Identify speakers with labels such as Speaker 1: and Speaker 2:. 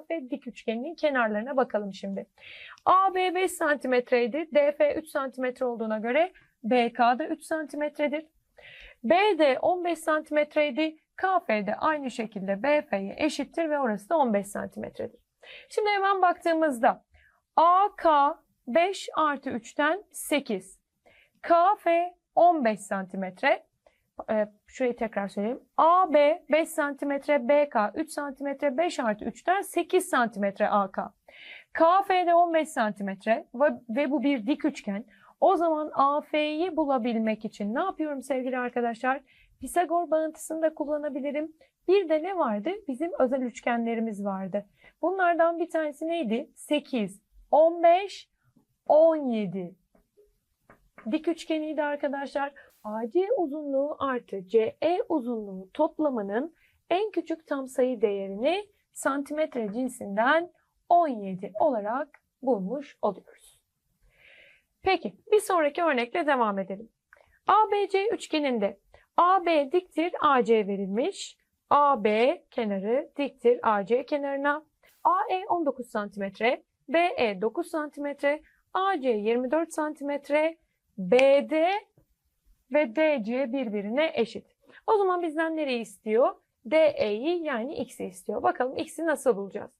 Speaker 1: BKF dik üçgeninin kenarlarına bakalım şimdi. AB 5 santimetreydi. DF 3 santimetre olduğuna göre BK da 3 santimetredir. BD 15 santimetreydi. KF de aynı şekilde BF'ye eşittir ve orası da 15 santimetredir. Şimdi hemen baktığımızda AK 5 artı 3'ten 8. KF 15 santimetre. Ee, şurayı tekrar söyleyeyim. AB 5 santimetre, BK 3 santimetre, 5 artı 3'ten 8 santimetre AK. KF'de 15 santimetre ve, ve bu bir dik üçgen. O zaman AF'yi bulabilmek için ne yapıyorum sevgili arkadaşlar? Pisagor bağıntısını da kullanabilirim. Bir de ne vardı? Bizim özel üçgenlerimiz vardı. Bunlardan bir tanesi neydi? 8, 15, 17. Dik üçgeniydi arkadaşlar. AC uzunluğu artı CE uzunluğu toplamının en küçük tam sayı değerini santimetre cinsinden 17 olarak bulmuş oluyoruz. Peki bir sonraki örnekle devam edelim. ABC üçgeninde AB diktir AC verilmiş. AB kenarı diktir AC kenarına. AE 19 cm, BE 9 cm, AC 24 cm, BD ve DC birbirine eşit. O zaman bizden nereyi istiyor? DE'yi yani x'i istiyor. Bakalım x'i nasıl bulacağız?